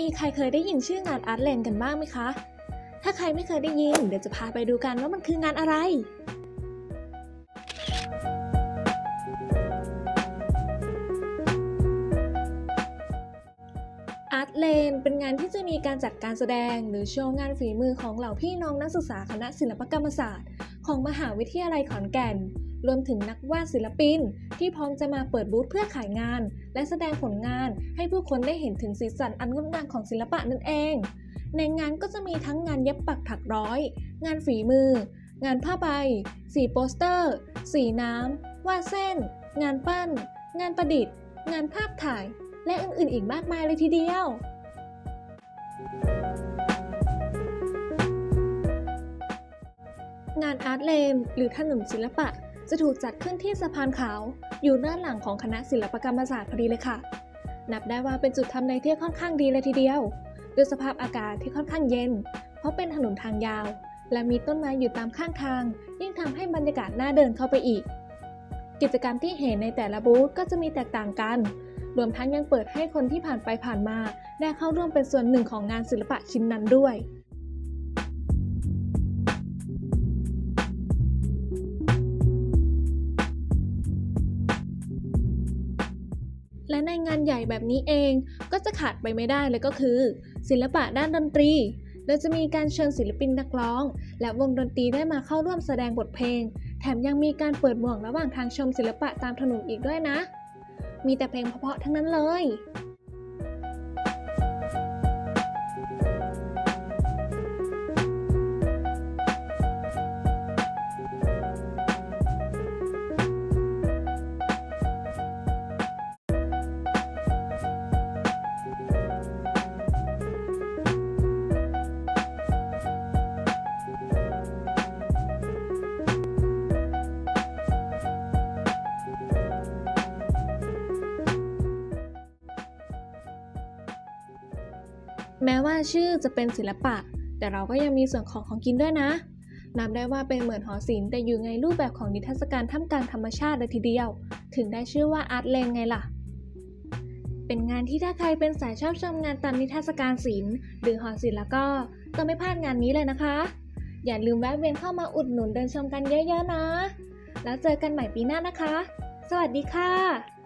มีใครเคยได้ยินชื่องานอาร์ตแลนด์กันบ้างไหมคะ ถ้าใครไม่เคยได้ยิน เดี๋ยวจะพาไปดูกันว่ามันคืองานอะไร อาร์ตเลนเป็นงานที่จะมีการจัดการแสดง หรือโชว์งานฝีมือของเหล่าพี่น้องนักศึกษาคณะศิลปกรรมศาสตร์ ของมหาวิทยาลัยขอนแก่น รวมถึงนักวาดศิลปิน ที่พร้อมจะมาเปิดบูธเพื่อขายงาน และแสดงผลงานให้ผู้คนได้เห็นถึงสีสันอันงดงามของศิลปะนั่นเอง ในงานก็จะมีทั้งงานเย็บปักถักร้อย งานฝีมือ งานผ้าใบ สีโปสเตอร์ สีน้ำวาดเส้น งานปั้น งานประดิษฐ์ งานภาพถ่าย และอื่นๆ อีกมากมายเลยทีเดียวงานอาร์ตเลนหรือถนนศิลปะ จะถูกจัดขึ้นที่สะพานขาว อยู่ด้านหลังของคณะศิลปกรรมศาสตร์พอดีเลยค่ะ นับได้ว่าเป็นจุดทำเลที่ค่อนข้างดีเลยทีเดียวด้วยสภาพอากาศที่ค่อนข้างเย็น เพราะเป็นถนนทางยาว และมีต้นไม้อยู่ตามข้างทาง ยิ่งทำให้บรรยากาศน่าเดินเข้าไปอีก กิจกรรมที่เห็นในแต่ละบูธก็จะมีแตกต่างกัน รวมทั้งยังเปิดให้คนที่ผ่านไปผ่านมา ได้เข้าร่วมเป็นส่วนหนึ่งของงานศิลปะชิ้นนั้นด้วย และในงานใหญ่แบบนี้เองก็จะขาดไปไม่ได้เลยก็คือ ศิลปะด้านดนตรีโดยจะมีการเชิญศิลปินนักร้อง และวงดนตรีได้มาเข้าร่วมแสดงบทเพลง แถมยังมีการเปิดหมวกระหว่างทางชมศิลปะตามถนนอีกด้วยนะ มีแต่เพลงเพราะๆทั้งนั้นเลย แม้ว่าชื่อจะเป็นศิลปะ แต่เราก็ยังมีส่วนของของกินด้วยนะนับได้ว่าเป็นเหมือนหอศิลป์แต่อยู่ในรูปแบบของนิทรรศการท่ามกลางธรรมชาติเลยทีเดียว ถึงได้ชื่อว่าอาร์ตเลนไงล่ะ เป็นงานที่ถ้าใครเป็นสายชอบชมงานตามนิทรรศการศิลป์หรือหอศิลป์แล้วก็ต้องไม่พลาดงานนี้เลยนะคะ อย่าลืมแวะเวียนเข้ามาอุดหนุนเดินชมกันเยอะๆนะ แล้วเจอกันใหม่ปีหน้านะคะ สวัสดีค่ะ